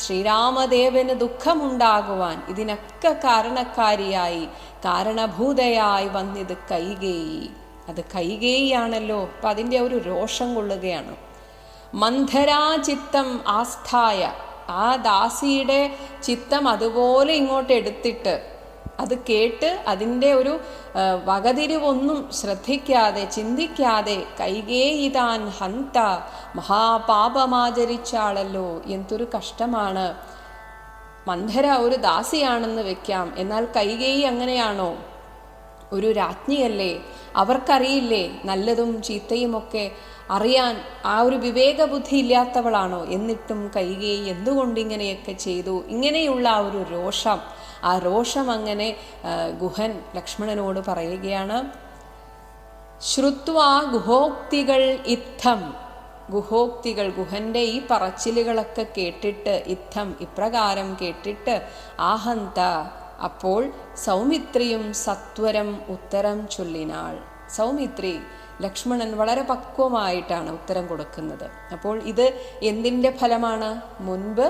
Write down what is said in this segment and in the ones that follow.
ശ്രീരാമദേവന് ദുഃഖമുണ്ടാകുവാൻ ഇതിനൊക്കെ കാരണക്കാരിയായി കാരണഭൂതയായി വന്നിത് കൈകേയി. അത് കൈകേയിയാണല്ലോ. അപ്പം അതിന്റെ ഒരു രോഷം കൊള്ളുകയാണ്. മന്ധരാചിത്തം ആസ്ഥായ. ആ ദാസിയുടെ ചിത്തം അതുപോലെ ഇങ്ങോട്ട് എടുത്തിട്ട് അത് കേട്ട് അതിന്റെ ഒരു വകതിരിവൊന്നും ശ്രദ്ധിക്കാതെ ചിന്തിക്കാതെ കൈകേയിതാൻ ഹന്ത മഹാപാപമാചരിച്ചാളല്ലോ എന്തൊരു കഷ്ടമാണ്. മന്ധര ഒരു ദാസിയാണെന്ന് വെക്കാം. എന്നാൽ കൈകേയി അങ്ങനെയാണോ? ഒരു രാജ്ഞിയല്ലേ. അവർക്കറിയില്ലേ നല്ലതും ചീത്തയുമൊക്കെ അറിയാൻ ആ ഒരു വിവേകബുദ്ധി ഇല്ലാത്തവളാണോ? എന്നിട്ടും കൈകേയി എന്തുകൊണ്ട് ഇങ്ങനെയൊക്കെ ചെയ്തു? ഇങ്ങനെയുള്ള ആ ഒരു രോഷം ആ രോഷം അങ്ങനെ ഗുഹൻ ലക്ഷ്മണനോട് പറയുകയാണ് ശ്രുത്വാ ഗുഹോക്തികൾ ഇത്തം ഗുഹോക്തികൾ ഗുഹന്റെ ഈ പറച്ചിലുകളൊക്കെ കേട്ടിട്ട് ഇത്തം ഇപ്രകാരം കേട്ടിട്ട് ആഹന്ത അപ്പോൾ സൗമിത്രിയും സത്വരം ഉത്തരം ചൊല്ലിനാൾ. സൗമിത്രി ലക്ഷ്മണൻ വളരെ പക്വമായിട്ടാണ് ഉത്തരം കൊടുക്കുന്നത്. അപ്പോൾ ഇത് എന്തിന്റെ ഫലമാണ്? മുൻപ്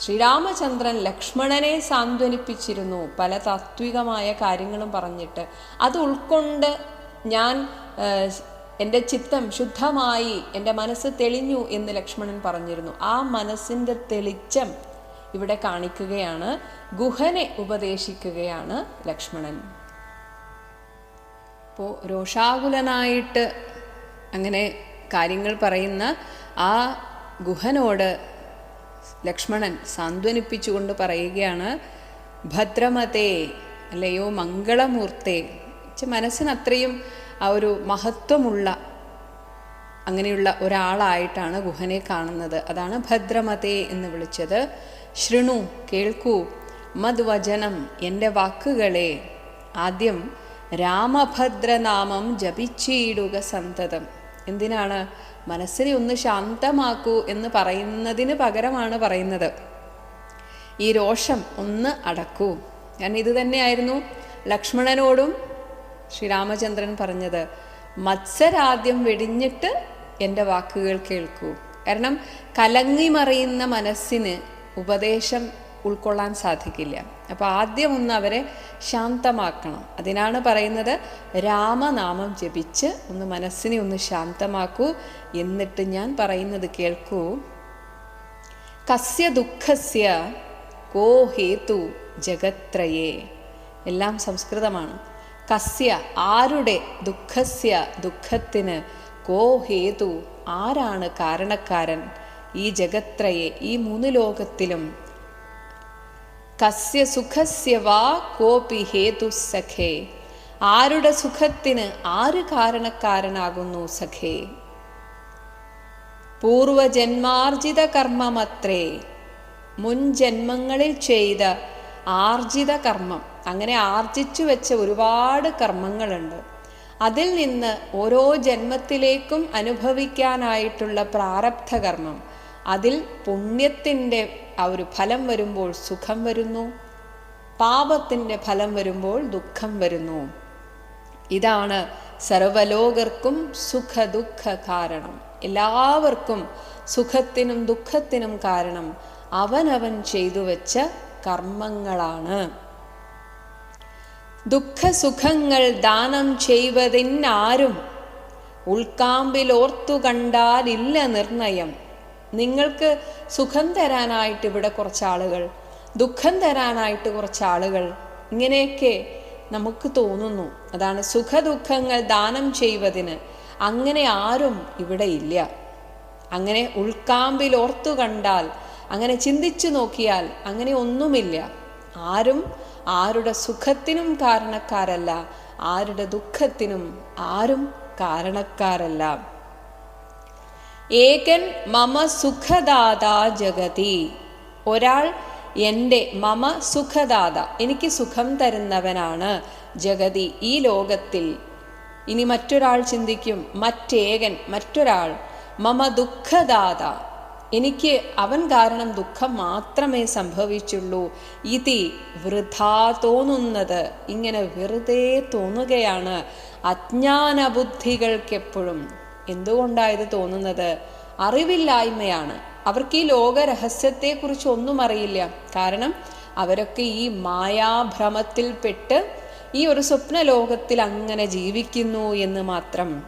ശ്രീരാമചന്ദ്രൻ ലക്ഷ്മണനെ സാന്ത്വനിപ്പിച്ചിരുന്നു. പല താത്വികമായ കാര്യങ്ങളും പറഞ്ഞിട്ട്. അത് ഉൾക്കൊണ്ട് ഞാൻ എന്റെ ചിത്തം ശുദ്ധമായി എന്റെ മനസ്സ് തെളിഞ്ഞു എന്ന് ലക്ഷ്മണൻ പറഞ്ഞിരുന്നു. ആ മനസ്സിന്റെ തെളിച്ചം ഇവിടെ കാണിക്കുകയാണ്. ഗുഹനെ ഉപദേശിക്കുകയാണ് ലക്ഷ്മണൻ. അപ്പോൾ രോഷാകുലനായിട്ട് അങ്ങനെ കാര്യങ്ങൾ പറയുന്ന ആ ഗുഹനോട് ലക്ഷ്മണൻ സാന്ത്വനിപ്പിച്ചുകൊണ്ട് പറയുകയാണ് ഭദ്രമതേ അല്ലയോ മംഗളമൂർത്തേ. മനസ്സിന് അത്രയും ആ ഒരു മഹത്വമുള്ള അങ്ങനെയുള്ള ഒരാളായിട്ടാണ് ഗുഹനെ കാണുന്നത്. അതാണ് ഭദ്രമതേ എന്ന് വിളിച്ചത്. ശൃണു കേൾക്കൂ. മദ്വചനം എന്റെ വാക്കുകളെ ആദ്യം രാമഭദ്രനാമം ജപിച്ചിടുക സന്തതം. എന്തിനാണ്? മനസ്സിനെ ഒന്ന് ശാന്തമാക്കൂ എന്ന് പറയുന്നതിന് പകരമാണ് പറയുന്നത്. ഈ രോഷം ഒന്ന് അടക്കൂ. ഞാൻ ഇത് തന്നെയായിരുന്നു ലക്ഷ്മണനോടും ശ്രീരാമചന്ദ്രൻ പറഞ്ഞത്. മത്സരാദ്യം വെടിഞ്ഞിട്ട് എന്റെ വാക്കുകൾ കേൾക്കൂ. കാരണം കലങ്ങി മറിയുന്ന മനസ്സിന് ഉപദേശം ഉൾക്കൊള്ളാൻ സാധിക്കില്ല. അപ്പോൾ ആദ്യം ഒന്ന് അവരെ ശാന്തമാക്കണം. അതിനാണ് പറയുന്നത് രാമനാമം ജപിച്ച് ഒന്ന് മനസ്സിനെ ഒന്ന് ശാന്തമാക്കൂ. എന്നിട്ട് ഞാൻ പറയുന്നത് കേൾക്കൂ. കസ്യ ദുഃഖസ്യ കോ ഹേതു ജഗത്രയേ. എല്ലാം സംസ്കൃതമാണ്. കസ്യ ആരുടെ ദുഃഖസ്യ ദുഃഖത്തിന് കോ ഹേതു ആരാണ് കാരണക്കാരൻ? ഈ ജഗത്രയെ. ഈ മൂന്ന് ലോകത്തിലും കസ്യ സുഖസ്യ വാ കോപി ഹേതു സഖേ. ആരുടെ സുഖത്തിന് ആര് കാരണക്കാരനാകുന്നു സഖേ? പൂർവജന്മാർജിത കർമ്മമത്രേ. മുൻ ജന്മങ്ങളിൽ ചെയ്ത ആർജിത കർമ്മം. അങ്ങനെ ആർജിച്ചു വെച്ച ഒരുപാട് കർമ്മങ്ങളുണ്ട്. അതിൽ നിന്ന് ഓരോ ജന്മത്തിലേക്കും അനുഭവിക്കാനായിട്ടുള്ള പ്രാരബ്ധ കർമ്മം. അതിൽ പുണ്യത്തിന്റെ ആ ഒരു ഫലം വരുമ്പോൾ സുഖം വരുന്നു. പാപത്തിന്റെ ഫലം വരുമ്പോൾ ദുഃഖം വരുന്നു. ഇതാണ് സർവലോകർക്കും സുഖ ദുഃഖ കാരണം എല്ലാവർക്കും സുഖത്തിനും ദുഃഖത്തിനും കാരണം അവനവൻ ചെയ്തു വെച്ച കർമ്മങ്ങളാണ്. ദുഃഖസുഖങ്ങൾ ദാനം ചെയ്വതിനാരും ഉൾക്കാമ്പിലോർത്തു കണ്ടാലില്ല നിർണയം. നിങ്ങൾക്ക് സുഖം തരാനായിട്ട് ഇവിടെ കുറച്ച് ആളുകൾ ദുഃഖം തരാനായിട്ട് കുറച്ച് ആളുകൾ ഇങ്ങനെയൊക്കെ നമുക്ക് തോന്നുന്നു. അതാണ് സുഖദുഃഖങ്ങൾ ദാനം ചെയ്യുവതിന് അങ്ങനെ ആരും ഇവിടെ ഇല്ല. അങ്ങനെ ഉൾക്കാമ്പിൽ ഓർത്തു കണ്ടാൽ അങ്ങനെ ചിന്തിച്ചു നോക്കിയാൽ അങ്ങനെ ഒന്നുമില്ല. ആരും ആരുടെ സുഖത്തിനും കാരണക്കാരല്ല ആരുടെ ദുഃഖത്തിനും ആരും കാരണക്കാരല്ല. ഏകൻ മമ സുഖദാതാ ജഗതി. ഒരാൾ എന്റെ മമ സുഖദാത എനിക്ക് സുഖം തരുന്നവനാണ് ജഗതി ഈ ലോകത്തിൽ. ഇനി മറ്റൊരാൾ ചിന്തിക്കും മറ്റേകൻ മറ്റൊരാൾ മമ ദുഃഖദാത. എനിക്ക് അവൻ കാരണം ദുഃഖം മാത്രമേ സംഭവിച്ചുള്ളൂ. ഇതി വൃഥാ തോന്നുന്നത്. ഇങ്ങനെ വെറുതെ തോന്നുകയാണ്. അജ്ഞാന ഇത് തോന്നുന്നത്? അറിവില്ലായ്മയാണ്. അവർക്ക് ഈ ലോക രഹസ്യത്തെക്കുറിച്ച് ഒന്നും അറിയില്ല കാരണം അവരൊക്കെ ഈ മായാഭ്രമത്തിൽപ്പെട്ട് ഈ ഒരു സ്വപ്ന ലോകത്തിൽ അങ്ങനെ ജീവിക്കുന്നു എന്ന് മാത്രം.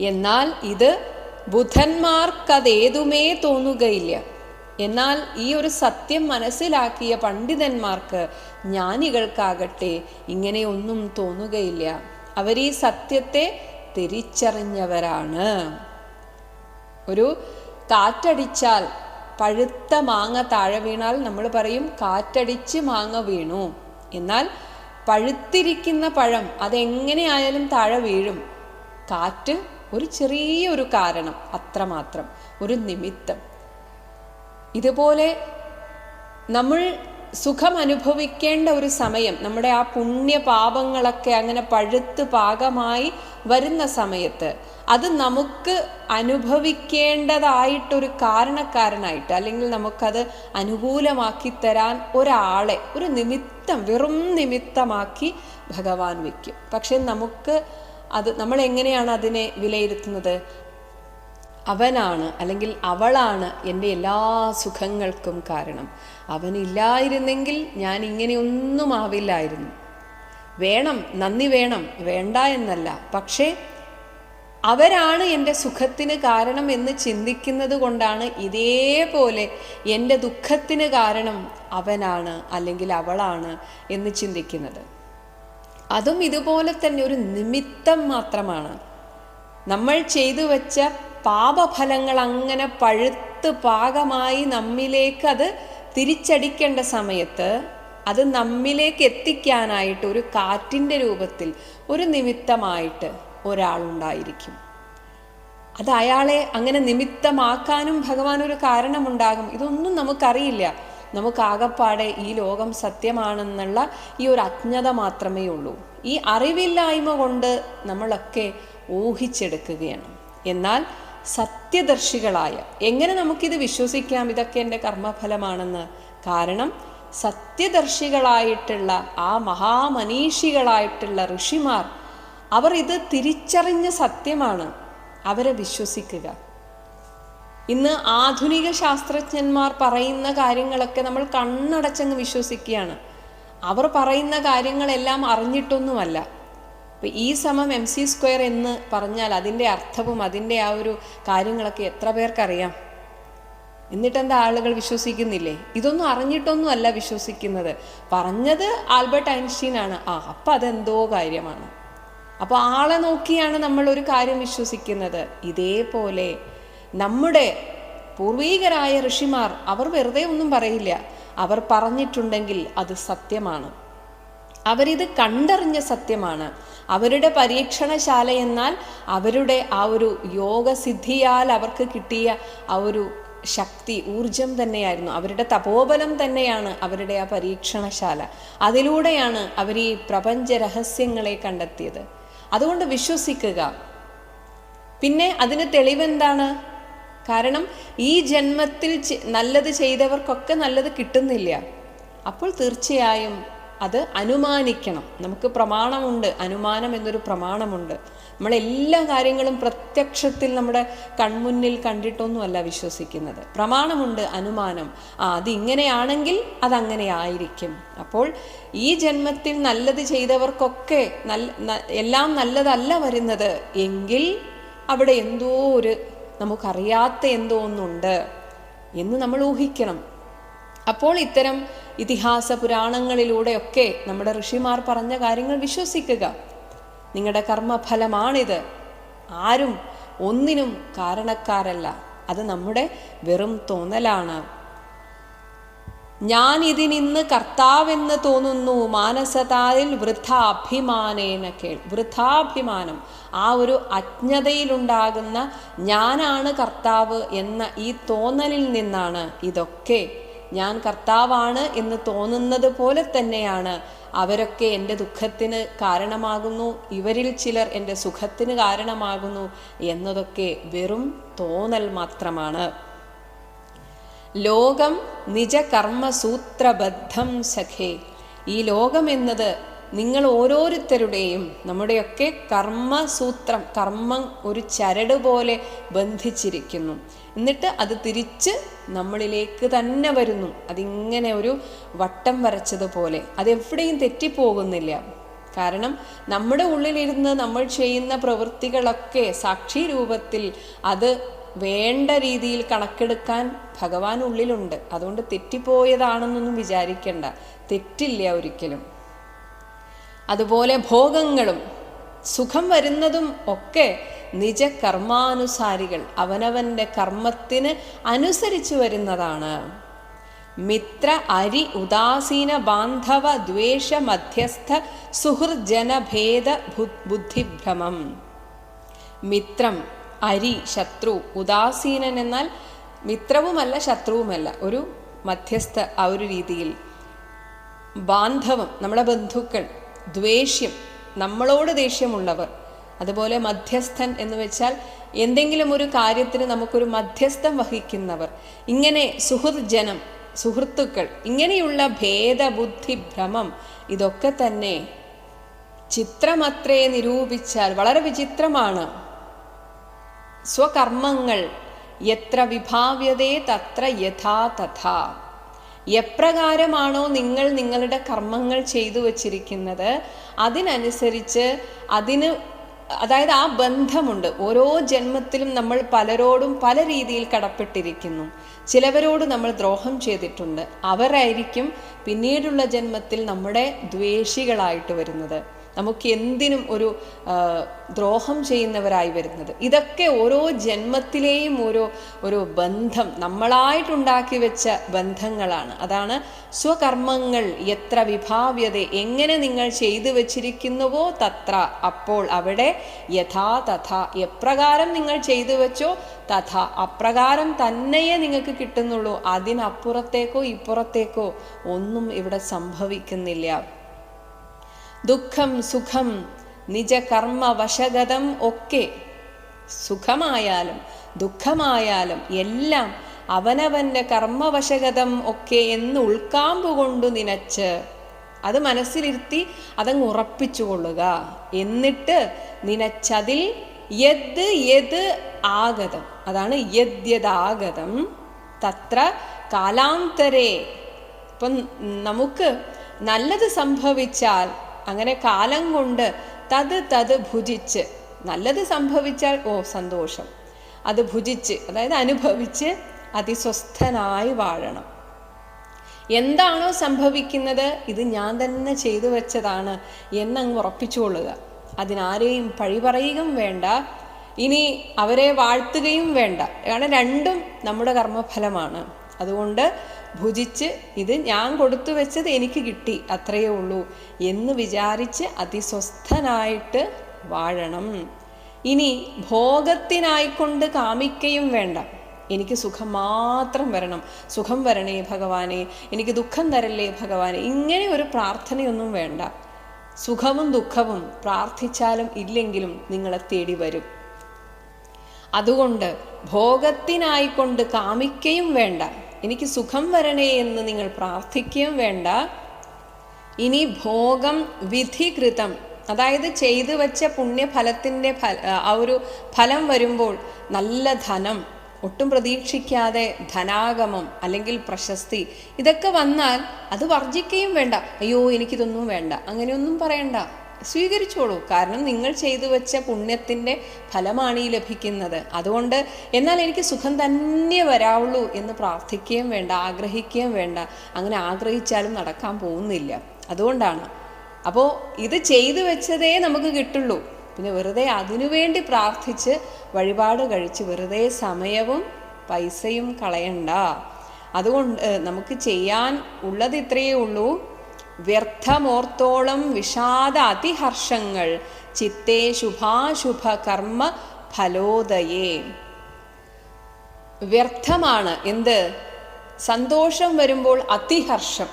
എന്നാൽ ഇത് ബുധന്മാർക്കതേതുമേ തോന്നുകയില്ല. എന്നാൽ ഈ ഒരു സത്യം മനസ്സിലാക്കിയ പണ്ഡിതന്മാർക്ക് ജ്ഞാനികൾക്കാകട്ടെ ഇങ്ങനെയൊന്നും തോന്നുകയില്ല. അവർ ഈ സത്യത്തെ തിരിച്ചറിഞ്ഞവരാണ്. ഒരു കാറ്റടിച്ചാൽ പഴുത്ത മാങ്ങ താഴെ വീണാൽ നമ്മൾ പറയും കാറ്റടിച്ച് മാങ്ങ വീണു. എന്നാൽ പഴുത്തിരിക്കുന്ന പഴം അതെങ്ങനെയായാലും താഴെ വീഴും. കാറ്റ് ഒരു ചെറിയൊരു കാരണം അത്രമാത്രം ഒരു നിമിത്തം. ഇതുപോലെ നമ്മൾ സുഖം അനുഭവിക്കേണ്ട ഒരു സമയം നമ്മുടെ ആ പുണ്യപാപങ്ങളൊക്കെ അങ്ങനെ പഴുത്ത് പാകമായി വരുന്ന സമയത്ത് അത് നമുക്ക് അനുഭവിക്കേണ്ടതായിട്ടൊരു കാരണക്കാരനായിട്ട് അല്ലെങ്കിൽ നമുക്കത് അനുകൂലമാക്കി തരാൻ ഒരാളെ ഒരു നിമിത്തം വെറും നിമിത്തമാക്കി ഭഗവാൻ വയ്ക്കും. പക്ഷെ നമുക്ക് അത് നമ്മൾ എങ്ങനെയാണ് അതിനെ വിലയിരുത്തുന്നത്? അവനാണ് അല്ലെങ്കിൽ അവളാണ് എന്റെ എല്ലാ സുഖങ്ങൾക്കും കാരണം. അവനില്ലായിരുന്നെങ്കിൽ ഞാൻ ഇങ്ങനെയൊന്നും ആവില്ലായിരുന്നു. വേണം നന്ദി വേണം വേണ്ട എന്നല്ല. പക്ഷേ അവരാണ് എന്റെ സുഖത്തിന് കാരണം എന്ന് ചിന്തിക്കുന്നത് കൊണ്ടാണ് ഇതേപോലെ എന്റെ ദുഃഖത്തിന് കാരണം അവനാണ് അല്ലെങ്കിൽ അവളാണ് എന്ന് ചിന്തിക്കുന്നത്. അതും ഇതുപോലെ തന്നെ ഒരു നിമിത്തം മാത്രമാണ്. നമ്മൾ ചെയ്തു വെച്ച പാപഫലങ്ങൾ അങ്ങനെ പഴുത്ത് പാകമായി നമ്മിലേക്ക് അത് തിരിച്ചടിക്കേണ്ട സമയത്ത് അത് നമ്മിലേക്ക് എത്തിക്കാനായിട്ട് ഒരു കാറ്റിന്റെ രൂപത്തിൽ ഒരു നിമിത്തമായിട്ട് ഒരാളുണ്ടായിരിക്കും. അത് അയാളെ അങ്ങനെ നിമിത്തമാക്കാനും ഭഗവാൻ ഒരു കാരണമുണ്ടാകും. ഇതൊന്നും നമുക്കറിയില്ല. നമുക്കാകപ്പാടെ ഈ ലോകം സത്യമാണെന്നുള്ള ഈ ഒരു അജ്ഞത മാത്രമേ ഉള്ളൂ. ഈ അറിവില്ലായ്മ കൊണ്ട് നമ്മളൊക്കെ ഊഹിച്ചെടുക്കുകയാണ്. എന്നാൽ സത്യദർശികളായ. എങ്ങനെ നമുക്കിത് വിശ്വസിക്കാം? ഇതൊക്കെ എന്റെ കർമ്മഫലമാണെന്ന്. കാരണം സത്യദർശികളായിട്ടുള്ള ആ മഹാമനീഷികളായിട്ടുള്ള ഋഷിമാർ അവർ ഇത് തിരിച്ചറിഞ്ഞ സത്യമാണ് അവരെ വിശ്വസിക്കുക. ഇന്ന് ആധുനിക ശാസ്ത്രജ്ഞന്മാർ പറയുന്ന കാര്യങ്ങളൊക്കെ നമ്മൾ കണ്ണടച്ചങ്ങ് വിശ്വസിക്കുകയാണ്. അവർ പറയുന്ന കാര്യങ്ങളെല്ലാം അറിഞ്ഞിട്ടൊന്നുമല്ല. ഇപ്പം ഈ സമം എം സി സ്ക്വയർ എന്ന് പറഞ്ഞാൽ അതിന്റെ അർത്ഥവും അതിന്റെ ആ ഒരു കാര്യങ്ങളൊക്കെ എത്ര പേർക്കറിയാം? എന്നിട്ടെന്താ ആളുകൾ വിശ്വസിക്കുന്നില്ലേ? ഇതൊന്നും അറിഞ്ഞിട്ടൊന്നും അല്ല വിശ്വസിക്കുന്നത്. പറഞ്ഞത് ആൽബർട്ട് ഐൻസ്റ്റീൻ ആണ് ആ അപ്പം അതെന്തോ കാര്യമാണ്. അപ്പോൾ ആളെ നോക്കിയാണ് നമ്മൾ ഒരു കാര്യം വിശ്വസിക്കുന്നത്. ഇതേപോലെ നമ്മുടെ പൂർവീകരായ ഋഷിമാർ അവർ വെറുതെ ഒന്നും പറയില്ല. അവർ പറഞ്ഞിട്ടുണ്ടെങ്കിൽ അത് സത്യമാണ്. അവരിത് കണ്ടറിഞ്ഞ സത്യമാണ്. അവരുടെ പരീക്ഷണശാല എന്നാൽ അവരുടെ ആ ഒരു യോഗസിദ്ധിയാൽ അവർക്ക് കിട്ടിയ ആ ഒരു ശക്തി ഊർജം തന്നെയായിരുന്നു. അവരുടെ തപോബലം തന്നെയാണ് അവരുടെ ആ പരീക്ഷണശാല. അതിലൂടെയാണ് അവർ ഈ പ്രപഞ്ച രഹസ്യങ്ങളെ കണ്ടെത്തിയത്. അതുകൊണ്ട് വിശ്വസിക്കുക. പിന്നെ അതിന് തെളിവെന്താണ്? കാരണം ഈ ജന്മത്തിൽ നല്ലത് ചെയ്തവർക്കൊക്കെ നല്ലത് കിട്ടുന്നില്ല. അപ്പോൾ തീർച്ചയായും അത് അനുമാനിക്കണം. നമുക്ക് പ്രമാണമുണ്ട്. അനുമാനം എന്നൊരു പ്രമാണമുണ്ട്. നമ്മളെല്ലാ കാര്യങ്ങളും പ്രത്യക്ഷത്തിൽ നമ്മുടെ കൺമുന്നിൽ കണ്ടിട്ടൊന്നുമല്ല വിശ്വസിക്കുന്നത്. പ്രമാണമുണ്ട് അനുമാനം. ആ അതിങ്ങനെയാണെങ്കിൽ അതങ്ങനെ ആയിരിക്കും അപ്പോൾ ഈ ജന്മത്തിൽ നല്ലത് ചെയ്തവർക്കൊക്കെ നല്ല എല്ലാം നല്ലതല്ല വരുന്നത്. എങ്കിൽ അവിടെ എന്തോ ഒരു നമുക്കറിയാത്ത എന്തോ ഒന്നുണ്ട് എന്ന് നമ്മൾ ഊഹിക്കണം. അപ്പോൾ ഇത്തരം ഇതിഹാസ പുരാണങ്ങളിലൂടെയൊക്കെ നമ്മുടെ ഋഷിമാർ പറഞ്ഞ കാര്യങ്ങൾ വിശ്വസിക്കുക. നിങ്ങളുടെ കർമ്മഫലമാണിത്. ആരും ഒന്നിനും കാരണക്കാരല്ല. അത് നമ്മുടെ വെറും തോന്നലാണ്. ഞാൻ ഇതിനിന്ന് കർത്താവെന്ന് തോന്നുന്നു. മാനസതാരിൽ വൃഥാഭിമാനേന കേൾ വൃഥാഭിമാനം. ആ ഒരു അജ്ഞതയിലുണ്ടാകുന്ന ഞാനാണ് കർത്താവ് എന്ന ഈ തോന്നലിൽ നിന്നാണ് ഇതൊക്കെ ഞാൻ കർത്താവാണ് എന്ന് തോന്നുന്നത് പോലെ തന്നെയാണ്. അവരൊക്കെ എന്റെ ദുഃഖത്തിന് കാരണമാകുന്നു. ഇവരിൽ ചിലർ എന്റെ സുഖത്തിന് കാരണമാകുന്നു എന്നതൊക്കെ വെറും തോന്നൽ മാത്രമാണ്. ലോകം നിജകർമ്മസൂത്രബദ്ധം സഖേ. ഈ ലോകം എന്നത് നിങ്ങൾ ഓരോരുത്തരുടെയും നമ്മുടെയൊക്കെ കർമ്മസൂത്രം കർമ്മം ഒരു ചരട് പോലെ ബന്ധിച്ചിരിക്കുന്നു. എന്നിട്ട് അത് തിരിച്ച് നമ്മളിലേക്ക് തന്നെ വരുന്നു. അതിങ്ങനെ ഒരു വട്ടം വരച്ചതുപോലെ. അതെവിടെയും തെറ്റിപ്പോകുന്നില്ല. കാരണം നമ്മുടെ ഉള്ളിലിരുന്ന് നമ്മൾ ചെയ്യുന്ന പ്രവൃത്തികളൊക്കെ സാക്ഷി രൂപത്തിൽ അത് വേണ്ട രീതിയിൽ കണക്കെടുക്കാൻ ഭഗവാൻ ഉള്ളിലുണ്ട്. അതുകൊണ്ട് തെറ്റിപ്പോയതാണെന്നൊന്നും വിചാരിക്കേണ്ട. തെറ്റില്ല ഒരിക്കലും. അതുപോലെ ഭോഗങ്ങളും സുഖം വരുന്നതും ഒക്കെ നിജ കർമാനുസാരികൾ അവനവന്റെ കർമ്മത്തിന് അനുസരിച്ചു വരുന്നതാണ്. മിത്ര അരി ഉദാസീന ബാന്ധവ ദ്വേഷ മധ്യസ്ഥ സുഹൃജനഭേദ ബുദ്ധിഭ്രമം. മിത്രം അരി ശത്രു ഉദാസീനൻ എന്നാൽ മിത്രവുമല്ല ശത്രുവുമല്ല. ഒരു മധ്യസ്ഥ ആ ഒരു രീതിയിൽ. ബാന്ധവം നമ്മുടെ ബന്ധുക്കൾ ദ്വേഷ്യം നമ്മളോട് ദേഷ്യമുള്ളവർ. അതുപോലെ മധ്യസ്ഥൻ എന്ന് വെച്ചാൽ എന്തെങ്കിലും ഒരു കാര്യത്തിന് നമുക്കൊരു മധ്യസ്ഥം വഹിക്കുന്നവർ. ഇങ്ങനെ സുഹൃജനം സുഹൃത്തുക്കൾ ഇങ്ങനെയുള്ള ഭേദബുദ്ധി ഭ്രമം ഇതൊക്കെ തന്നെ ചിത്രമത്രേ നിരൂപിച്ചാൽ വളരെ വിചിത്രമാണ്. സ്വകർമ്മങ്ങൾ എത്ര വിഭാവ്യതേ തത്ര യഥാ തഥാ. എപ്രകാരമാണോ നിങ്ങൾ നിങ്ങളുടെ കർമ്മങ്ങൾ ചെയ്തു വച്ചിരിക്കുന്നത് അതിനനുസരിച്ച് അതിന് അതായത് ആ ബന്ധമുണ്ട്. ഓരോ ജന്മത്തിലും നമ്മൾ പലരോടും പല രീതിയിൽ കടപ്പെട്ടിരിക്കുന്നു. ചിലവരോട് നമ്മൾ ദ്രോഹം ചെയ്തിട്ടുണ്ട്. അവരായിരിക്കും പിന്നീടുള്ള ജന്മത്തിൽ നമ്മുടെ ദ്വേഷികളായിട്ട് വരുന്നത്. നമുക്ക് എന്തിനും ഒരു ദ്രോഹം ചെയ്യുന്നവരായി വരുന്നത്. ഇതൊക്കെ ഓരോ ജന്മത്തിലെയും ഓരോ ഒരു ബന്ധം നമ്മളായിട്ടുണ്ടാക്കി വെച്ച ബന്ധങ്ങളാണ്. അതാണ് സ്വകർമ്മങ്ങൾ എത്ര വിഭാവ്യത എങ്ങനെ നിങ്ങൾ ചെയ്തു വച്ചിരിക്കുന്നുവോ തത്ര. അപ്പോൾ അവിടെ യഥാ തഥ എപ്രകാരം നിങ്ങൾ ചെയ്തു വെച്ചോ തഥ. അപ്രകാരം തന്നെയേ നിങ്ങൾക്ക് കിട്ടുന്നുള്ളൂ. അതിനപ്പുറത്തേക്കോ ഇപ്പുറത്തേക്കോ ഒന്നും ഇവിടെ സംഭവിക്കുന്നില്ല. ദുഃഖം സുഖം നിജകർമ്മ വശഗതം ഒക്കെ സുഖമായാലും ദുഃഖമായാലും എല്ലാം അവനവന്റെ കർമ്മവശഗതം ഒക്കെ എന്ന് ഉൾക്കാമ്പ് കൊണ്ടു നിനച്ച് അത് മനസ്സിലിരുത്തി അതങ്ങ് ഉറപ്പിച്ചു കൊള്ളുക എന്നിട്ട് നിനച്ചതിൽ യത് യത് ആഗതം. അതാണ് യദ്യതാഗതം. തത്ര കാലാന്തരേ. ഇപ്പം നമുക്ക് നല്ലത് സംഭവിച്ചാൽ അങ്ങനെ കാലം കൊണ്ട് തത് തത് ഭുജിച്ച് നല്ലത് സംഭവിച്ചാൽ ഓ സന്തോഷം. അത് ഭുജിച്ച് അതായത് അനുഭവിച്ച് അതിസ്വസ്ഥനായി വാഴണം. എന്താണോ സംഭവിക്കുന്നത് ഇത് ഞാൻ തന്നെ ചെയ്തു വെച്ചതാണ് എന്നങ്ങ് ഉറപ്പിച്ചുകൊള്ളുക. അതിനാരെയും പഴി പറയുകയും വേണ്ട. ഇനി അവരെ വാഴ്ത്തുകയും വേണ്ട. കാരണം രണ്ടും നമ്മുടെ കർമ്മഫലമാണ്. അതുകൊണ്ട് ഭുജിച്ച് ഇത് ഞാൻ കൊടുത്തു വെച്ചത് എനിക്ക് കിട്ടി അത്രയേ ഉള്ളൂ എന്ന് വിചാരിച്ച് അതിസ്വസ്ഥനായിട്ട് വാഴണം. ഇനി ഭോഗത്തിനായിക്കൊണ്ട് കാമിക്കയും വേണ്ട. എനിക്ക് സുഖം മാത്രം വരണം. സുഖം വരണേ ഭഗവാനെ എനിക്ക് ദുഃഖം തരല്ലേ ഭഗവാനെ. ഇങ്ങനെ ഒരു പ്രാർത്ഥനയൊന്നും വേണ്ട. സുഖവും ദുഃഖവും പ്രാർത്ഥിച്ചാലും ഇല്ലെങ്കിലും നിങ്ങളെ തേടി വരും. അതുകൊണ്ട് ഭോഗത്തിനായിക്കൊണ്ട് കാമിക്കയും വേണ്ട. എനിക്ക് സുഖം വരണേ എന്ന് നിങ്ങൾ പ്രാർത്ഥിക്കുകയും വേണ്ട. ഇനി ഭോഗം വിധികൃതം. അതായത് ചെയ്തു വെച്ച പുണ്യഫലത്തിന്റെ ഫല ആ ഒരു ഫലം വരുമ്പോൾ നല്ല ധനം ഒട്ടും പ്രതീക്ഷിക്കാതെ ധനാഗമം അല്ലെങ്കിൽ പ്രശസ്തി ഇതൊക്കെ വന്നാൽ അത് വർജിക്കുകയും വേണ്ട. അയ്യോ എനിക്കിതൊന്നും വേണ്ട. അങ്ങനെയൊന്നും പറയണ്ട. സ്വീകരിച്ചോളൂ. കാരണം നിങ്ങൾ ചെയ്തു വെച്ച പുണ്യത്തിന്റെ ഫലമാണ് ഈ ലഭിക്കുന്നത്. അതുകൊണ്ട് എന്നാൽ എനിക്ക് സുഖം തന്നെ വരാവുള്ളൂ എന്ന് പ്രാർത്ഥിക്കുകയും വേണ്ട ആഗ്രഹിക്കുകയും വേണ്ട. അങ്ങനെ ആഗ്രഹിച്ചാലും നടക്കാൻ പോകുന്നില്ല. അതുകൊണ്ടാണ്. അപ്പോൾ ഇത് ചെയ്തു വെച്ചതേ നമുക്ക് കിട്ടുള്ളൂ. പിന്നെ വെറുതെ അതിനുവേണ്ടി പ്രാർത്ഥിച്ച് വഴിപാട് കഴിച്ച് വെറുതെ സമയവും പൈസയും കളയണ്ട. അതുകൊണ്ട് നമുക്ക് ചെയ്യാൻ ഉള്ളത് ഇത്രയേ ഉള്ളൂ. വ്യർത്ഥമോർത്തോളം വിഷാദ അതിഹർഷങ്ങൾ ചിത്തേ ശുഭാശുഭ കർമ്മ ഫലോദയേ. വ്യർത്ഥമാണ് എന്ത്? സന്തോഷം വരുമ്പോൾ അതിഹർഷം.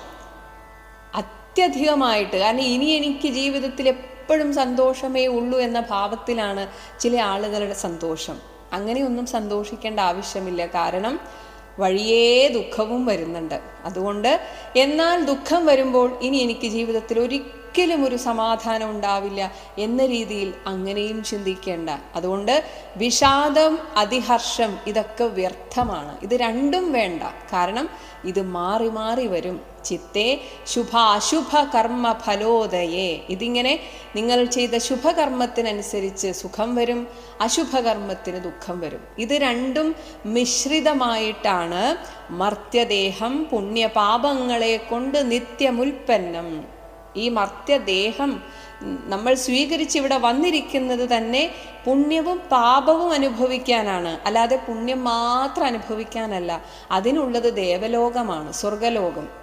അത്യധികമായിട്ട്. കാരണം ഇനി എനിക്ക് ജീവിതത്തിൽ എപ്പോഴും സന്തോഷമേ ഉള്ളൂ എന്ന ഭാവത്തിലാണ് ചില ആളുകളുടെ സന്തോഷം. അങ്ങനെയൊന്നും സന്തോഷിക്കേണ്ട ആവശ്യമില്ല. കാരണം വഴിയേ ദുഃഖവും വരുന്നുണ്ട്. അതുകൊണ്ട് എന്നാൽ ദുഃഖം വരുമ്പോൾ ഇനി എനിക്ക് ജീവിതത്തിൽ ഒരിക്കലും ഒരു സമാധാനം ഉണ്ടാവില്ല എന്ന രീതിയിൽ അങ്ങനെയും ചിന്തിക്കേണ്ട. അതുകൊണ്ട് വിഷാദം അതിഹർഷം ഇതൊക്കെ വ്യർത്ഥമാണ്. ഇത് രണ്ടും വേണ്ട. കാരണം ഇത് മാറി മാറി വരും. ചിത്തെ ശുഭ അശുഭ കർമ്മ ഫലോദയേ ഇതിങ്ങനെ നിങ്ങൾ ചെയ്ത ശുഭകർമ്മത്തിനനുസരിച്ച് സുഖം വരും അശുഭകർമ്മത്തിന് ദുഃഖം വരും. ഇത് രണ്ടും മിശ്രിതമായിട്ടാണ് മർത്യദേഹം പുണ്യപാപങ്ങളെ കൊണ്ട് നിത്യമുൽപ്പന്നം. ഈ മർത്യദേഹം നമ്മൾ സ്വീകരിച്ച് ഇവിടെ വന്നിരിക്കുന്നത് തന്നെ പുണ്യവും പാപവും അനുഭവിക്കാനാണ്. അല്ലാതെ പുണ്യം മാത്രം അനുഭവിക്കാനല്ല അതിനുള്ളത് ദേവലോകമാണ് സ്വർഗലോകം.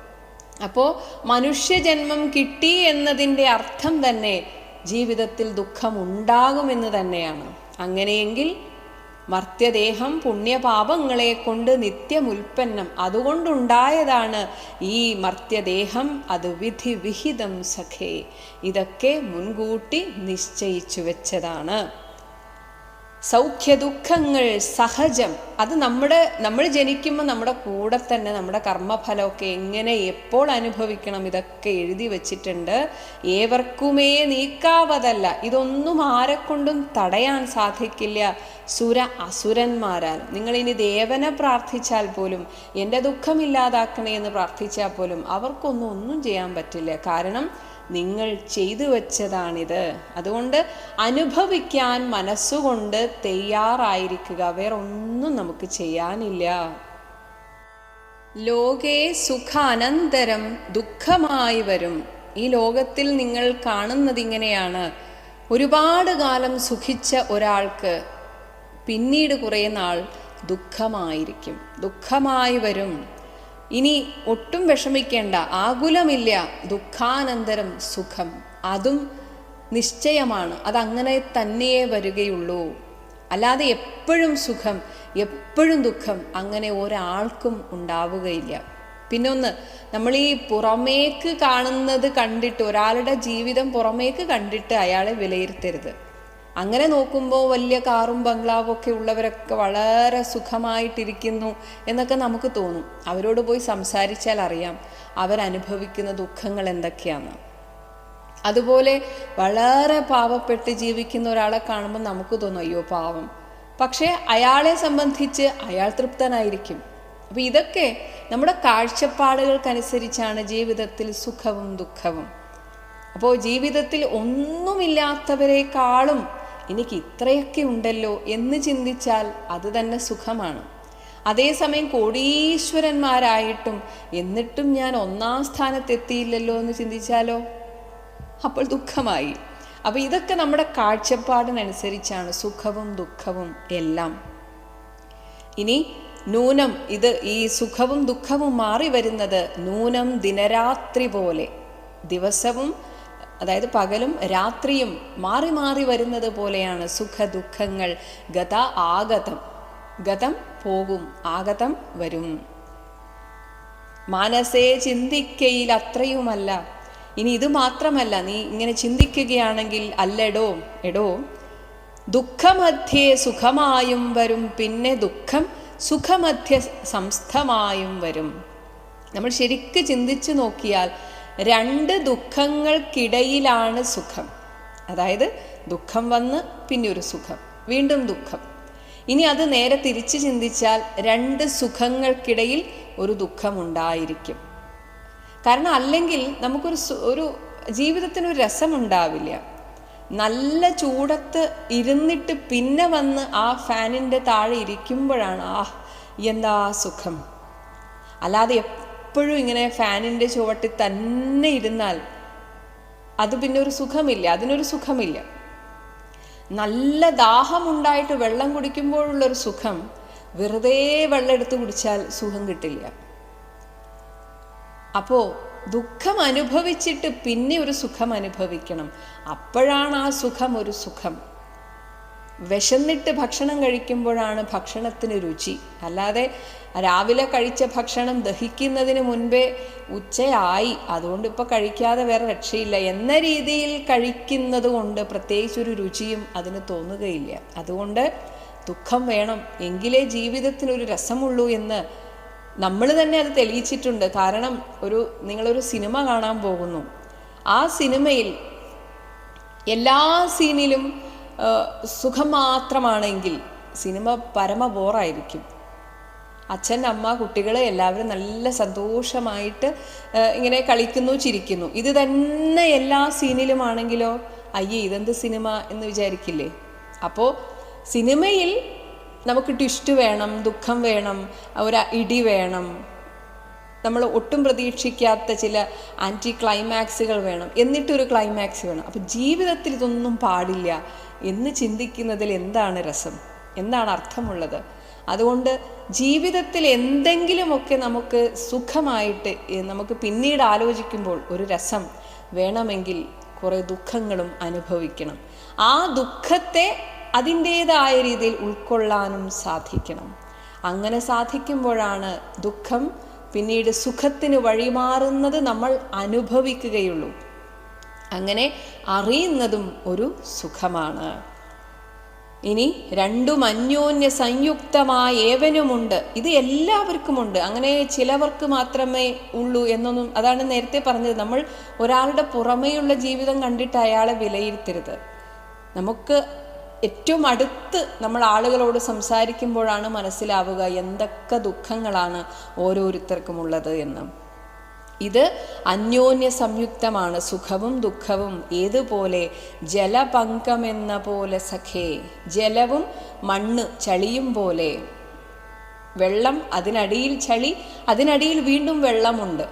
അപ്പോൾ മനുഷ്യജന്മം കിട്ടി എന്നതിന്റെ അർത്ഥം തന്നെ ജീവിതത്തിൽ ദുഃഖമുണ്ടാകുമെന്ന് തന്നെയാണ്. അങ്ങനെയെങ്കിൽ മർത്യദേഹം പുണ്യപാപങ്ങളെ കൊണ്ട് നിത്യമുൽപ്പന്നം അതുകൊണ്ടുണ്ടായതാണ് ഈ മർത്യദേഹം. അത് വിധി വിഹിതം സഖേ. ഇതൊക്കെ മുൻകൂട്ടി നിശ്ചയിച്ചു വെച്ചതാണ്. സൗഖ്യദുഃഖങ്ങൾ സഹജം. അത് നമ്മുടെ നമ്മൾ ജനിക്കുമ്പോൾ നമ്മുടെ കൂടെ തന്നെ നമ്മുടെ കർമ്മഫലമൊക്കെ എങ്ങനെ എപ്പോൾ അനുഭവിക്കണം ഇതൊക്കെ എഴുതി വച്ചിട്ടുണ്ട്. ഏവർക്കുമേ നീക്കാവതല്ല. ഇതൊന്നും ആരെക്കൊണ്ടും തടയാൻ സാധിക്കില്ല. സുര അസുരന്മാരാൽ നിങ്ങൾ ഇനി ദേവനെ പ്രാർത്ഥിച്ചാൽ പോലും എന്റെ ദുഃഖം ഇല്ലാതാക്കണേ എന്ന് പ്രാർത്ഥിച്ചാൽ പോലും അവർക്കൊന്നും ഒന്നും ചെയ്യാൻ പറ്റില്ല. കാരണം നിങ്ങൾ ചെയ്തു വച്ചതാണിത്. അതുകൊണ്ട് അനുഭവിക്കാൻ മനസ്സുകൊണ്ട് തയ്യാറായിരിക്കുക. വേറെ ഒന്നും നമുക്ക് ചെയ്യാനില്ല. ലോകേ സുഖാനന്തരം ദുഃഖമായി വരും. ഈ ലോകത്തിൽ നിങ്ങൾ കാണുന്നത് ഇങ്ങനെയാണ്. ഒരുപാട് കാലം സുഖിച്ച ഒരാൾക്ക് പിന്നീട് കുറേ നാൾ ദുഃഖമായിരിക്കും. ദുഃഖമായി വരും. ഇനി ഒട്ടും വിഷമിക്കേണ്ട. ആകുലമില്ല. ദുഃഖാനന്തരം സുഖം. അതും നിശ്ചയമാണ്. അതങ്ങനെ തന്നെയേ വരികയുള്ളൂ. അല്ലാതെ എപ്പോഴും സുഖം എപ്പോഴും ദുഃഖം അങ്ങനെ ഒരാൾക്കും ഉണ്ടാവുകയില്ല. പിന്നൊന്ന് നമ്മൾ ഈ പുറമേക്ക് കാണുന്നത് കണ്ടിട്ട് ഒരാളുടെ ജീവിതം പുറമേക്ക് കണ്ടിട്ട് അയാളെ വിലയിരുത്തരുത്. അങ്ങനെ നോക്കുമ്പോൾ വലിയ കാറും ബംഗ്ലാവും ഒക്കെ ഉള്ളവരൊക്കെ വളരെ സുഖമായിട്ടിരിക്കുന്നു എന്നൊക്കെ നമുക്ക് തോന്നും. അവരോട് പോയി സംസാരിച്ചാൽ അറിയാം അവരനുഭവിക്കുന്ന ദുഃഖങ്ങൾ എന്തൊക്കെയാണ്. അതുപോലെ വളരെ പാവപ്പെട്ട് ജീവിക്കുന്ന ഒരാളെ കാണുമ്പോൾ നമുക്ക് തോന്നും അയ്യോ പാവം. പക്ഷേ അയാളെ സംബന്ധിച്ച് അയാൾ തൃപ്തനായിരിക്കും. അപ്പം ഇതൊക്കെ നമ്മുടെ കാഴ്ചപ്പാടുകൾക്കനുസരിച്ചാണ് ജീവിതത്തിൽ സുഖവും ദുഃഖവും. അപ്പോൾ ജീവിതത്തിൽ ഒന്നുമില്ലാത്തവരെക്കാളും എനിക്ക് ഇത്രയൊക്കെ ഉണ്ടല്ലോ എന്ന് ചിന്തിച്ചാൽ അത് തന്നെ സുഖമാണ്. അതേസമയം കോടീശ്വരന്മാരായിട്ടും എന്നിട്ടും ഞാൻ ഒന്നാം സ്ഥാനത്തെത്തിയില്ലല്ലോ എന്ന് ചിന്തിച്ചാലോ? അപ്പോൾ ദുഃഖമായി. അപ്പോൾ ഇതൊക്കെ നമ്മുടെ കാഴ്ചപ്പാടിനനുസരിച്ചാണ് സുഖവും ദുഃഖവും എല്ലാം. ഇനി നൂനം ഇത് ഈ സുഖവും ദുഃഖവും മാറി വരുന്നത് നൂനം ദിനരാത്രി പോലെ. ദിവസവും അതായത് പകലും രാത്രിയും മാറി മാറി വരുന്നത് പോലെയാണ് സുഖ ദുഃഖങ്ങൾ. ഗത ആഗതം. ഗതം പോകും ആഗതം വരും. മനസ്സേ ചിന്തിക്കയിൽ അത്രയുമല്ല. ഇനി ഇത് മാത്രമല്ല നീ ഇങ്ങനെ ചിന്തിക്കുകയാണെങ്കിൽ അല്ലടോ എടോ. ദുഃഖമധ്യേ സുഖമായും വരും പിന്നെ ദുഃഖം സുഖമധ്യ സംസ്ഥമായും വരും. നമ്മൾ ശരിക്ക് ചിന്തിച്ചു നോക്കിയാൽ രണ്ട് ദുഃഖങ്ങൾക്കിടയിലാണ് സുഖം. അതായത് ദുഃഖം വന്ന് പിന്നെ ഒരു സുഖം വീണ്ടും ദുഃഖം. ഇനി അത് നേരെ തിരിച്ച് ചിന്തിച്ചാൽ രണ്ട് സുഖങ്ങൾക്കിടയിൽ ഒരു ദുഃഖമുണ്ടായിരിക്കും. കാരണം അല്ലെങ്കിൽ നമുക്കൊരു ഒരു ജീവിതത്തിനൊരു രസമുണ്ടാവില്ല. നല്ല ചൂടത്ത് ഇരുന്നിട്ട് പിന്നെ വന്ന് ആ ഫാനിന്റെ താഴെ ഇരിക്കുമ്പോഴാണ് ആ എന്താ സുഖം. അല്ലാതെ എപ്പോഴും ഇങ്ങനെ ഫാനിന്റെ ചുവട്ടിൽ തന്നെ ഇരുന്നാൽ അത് പിന്നെ ഒരു സുഖമില്ല അതിനൊരു സുഖമില്ല. നല്ല ദാഹമുണ്ടായിട്ട് വെള്ളം കുടിക്കുമ്പോഴുള്ളൊരു സുഖം വെറുതെ വെള്ളം എടുത്ത് കുടിച്ചാൽ സുഖം കിട്ടില്ല. അപ്പോ ദുഃഖം അനുഭവിച്ചിട്ട് പിന്നെ ഒരു സുഖം അനുഭവിക്കണം. അപ്പോഴാണ് ആ സുഖം ഒരു സുഖം. വിശന്നിട്ട് ഭക്ഷണം കഴിക്കുമ്പോഴാണ് ഭക്ഷണത്തിന് രുചി. അല്ലാതെ രാവിലെ കഴിച്ച ഭക്ഷണം ദഹിക്കുന്നതിന് മുൻപേ ഉച്ചയായി. അതുകൊണ്ട് ഇപ്പോൾ കഴിക്കാതെ വേറെ രക്ഷയില്ല. എന്ന രീതിയിൽ കഴിക്കുന്നത് കൊണ്ട് പ്രത്യേകിച്ചൊരു രുചിയും അതിന് തോന്നുകയില്ല. അതുകൊണ്ട് ദുഃഖം വേണം. എങ്കിലേ ജീവിതത്തിനൊരു രസമുള്ളൂ എന്ന് നമ്മൾ തന്നെ അത് തെളിയിച്ചിട്ടുണ്ട്. കാരണം ഒരു നിങ്ങളൊരു സിനിമ കാണാൻ പോകുന്നു. ആ സിനിമയിൽ എല്ലാ സീനിലും സുഖം മാത്രമാണെങ്കിൽ സിനിമ പരമ ബോറായിരിക്കും അച്ഛൻ അമ്മ കുട്ടികളെ എല്ലാവരും നല്ല സന്തോഷമായിട്ട് ഇങ്ങനെ കളിക്കുന്നു ചിരിക്കുന്നു. ഇത് തന്നെ എല്ലാ സീനിലുമാണെങ്കിലോ അയ്യേ ഇതെന്ത് സിനിമ എന്ന് വിചാരിക്കില്ലേ? അപ്പോൾ സിനിമയിൽ നമുക്ക് ട്വിസ്റ്റ് വേണം ദുഃഖം വേണം ഒരു ഇടി വേണം നമ്മൾ ഒട്ടും പ്രതീക്ഷിക്കാത്ത ചില ആന്റി ക്ലൈമാക്സുകൾ വേണം. എന്നിട്ടൊരു ക്ലൈമാക്സ് വേണം. അപ്പോൾ ജീവിതത്തിൽ ഇതൊന്നും പാടില്ല എന്ന് ചിന്തിക്കുന്നതിൽ എന്താണ് രസം? എന്താണ് അർത്ഥമുള്ളത്? അതുകൊണ്ട് ജീവിതത്തിൽ എന്തെങ്കിലുമൊക്കെ നമുക്ക് സുഖമായിട്ട് നമുക്ക് പിന്നീട് ആലോചിക്കുമ്പോൾ ഒരു രസം വേണമെങ്കിൽ കുറേ ദുഃഖങ്ങളും അനുഭവിക്കണം. ആ ദുഃഖത്തെ അതിന്റേതായ രീതിയിൽ ഉൾക്കൊള്ളാനും സാധിക്കണം. അങ്ങനെ സാധിക്കുമ്പോഴാണ് ദുഃഖം പിന്നീട് സുഖത്തിന് വഴിമാറുന്നത് നമ്മൾ അനുഭവിക്കുകയുള്ളൂ. അങ്ങനെ അറിയുന്നതും ഒരു സുഖമാണ്. ഇനി രണ്ടും അന്യോന്യ സംയുക്തമായ ഏവനുമുണ്ട്. ഇത് എല്ലാവർക്കുമുണ്ട്. അങ്ങനെ ചിലവർക്ക് മാത്രമേ ഉള്ളൂ എന്നൊന്നും അതാണ് നേരത്തെ പറഞ്ഞത്. നമ്മൾ ഒരാളുടെ പുറമേയുള്ള ജീവിതം കണ്ടിട്ട് അയാളെ വിലയിരുത്തരുത്. നമുക്ക് ഏറ്റവും അടുത്ത് നമ്മൾ ആളുകളോട് സംസാരിക്കുമ്പോഴാണ് മനസ്സിലാവുക എന്തൊക്കെ ദുഃഖങ്ങളാണ് ഓരോരുത്തർക്കുമുള്ളത് എന്ന്. ഇത് അന്യോന്യ സംയുക്തമാണ്. സുഖവും ദുഃഖവും ഏതുപോലെ ജലപങ്കമെന്ന പോലെ സഖേ ജലവും മണ്ണ് ചളിയും പോലെ. വെള്ളം അതിനടിയിൽ ചളി അതിനടിയിൽ വീണ്ടും വെള്ളമുണ്ട്.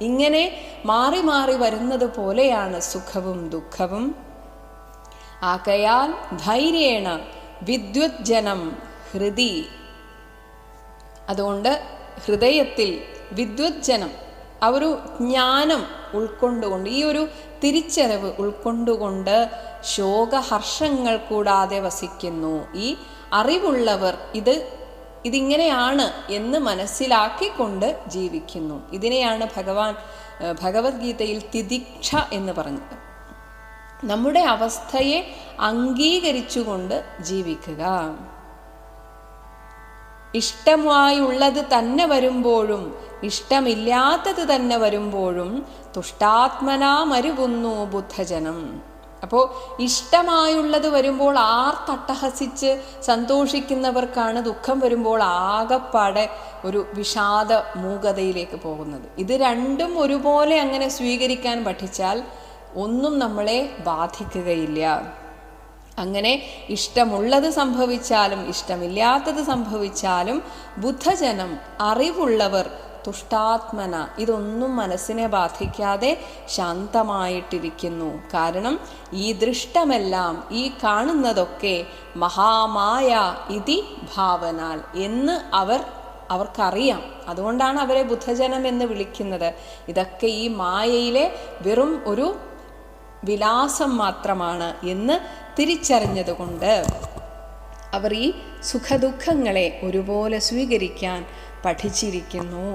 ഇങ്ങനെ മാറി മാറി വരുന്നത് പോലെയാണ് സുഖവും ദുഃഖവും. ആകയാൽ ധൈര്യേണ വിദ്യുജ്ജനം ഹൃദി. അതുകൊണ്ട് ഹൃദയത്തിൽ വിദ്യുജ്ജനം ആ ഒരു ജ്ഞാനം ഉൾക്കൊണ്ടുകൊണ്ട് ഈ ഒരു തിരിച്ചറിവ് ഉൾക്കൊണ്ടുകൊണ്ട് ശോകഹർഷങ്ങൾ കൂടാതെ വസിക്കുന്നു. ഈ അറിവുള്ളവർ ഇത് ഇതിങ്ങനെയാണ് എന്ന് മനസ്സിലാക്കിക്കൊണ്ട് ജീവിക്കുന്നു. ഇതിനെയാണ് ഭഗവാൻ ഭഗവത്ഗീതയിൽ തിദിക്ഷ എന്ന് പറഞ്ഞത്. നമ്മുടെ അവസ്ഥയെ അംഗീകരിച്ചുകൊണ്ട് ജീവിക്കുക. ഇഷ്ടമായുള്ളത് തന്നെ വരുമ്പോഴും ഇഷ്ടമില്ലാത്തത് തന്നെ വരുമ്പോഴും തുഷ്ടാത്മനാ മരുകുന്നു ബുദ്ധജനം. അപ്പോൾ ഇഷ്ടമായുള്ളത് വരുമ്പോൾ ആർ തട്ടഹസിച്ച് സന്തോഷിക്കുന്നവർക്കാണ് ദുഃഖം വരുമ്പോൾ ആകപ്പാടെ ഒരു വിഷാദ മൂകതയിലേക്ക് പോകുന്നത്. ഇത് രണ്ടും ഒരുപോലെ അങ്ങനെ സ്വീകരിക്കാൻ പഠിച്ചാൽ ഒന്നും നമ്മളെ ബാധിക്കുകയില്ല. അങ്ങനെ ഇഷ്ടമുള്ളത് സംഭവിച്ചാലും ഇഷ്ടമില്ലാത്തത് സംഭവിച്ചാലും ബുദ്ധജനം അറിവുള്ളവർ തുഷ്ടാത്മന ഇതൊന്നും മനസ്സിനെ ബാധിക്കാതെ ശാന്തമായിട്ടിരിക്കുന്നു. കാരണം ഈ ദൃഷ്ടമെല്ലാം ഈ കാണുന്നതൊക്കെ മഹാമായ ഇതി ഭാവനാൽ എന്ന് അവർ അവർക്കറിയാം. അതുകൊണ്ടാണ് അവരെ ബുദ്ധജനം എന്ന് വിളിക്കുന്നത്. ഇതൊക്കെ ഈ മായയിലെ വെറും ഒരു വിലാസം മാത്രമാണ് എന്ന് തിരിച്ചറിഞ്ഞതുകൊണ്ട് അവർ ഈ സുഖദുഃഖങ്ങളെ ഒരുപോലെ സ്വീകരിക്കാൻ പഠിച്ചിരിക്കുന്നു.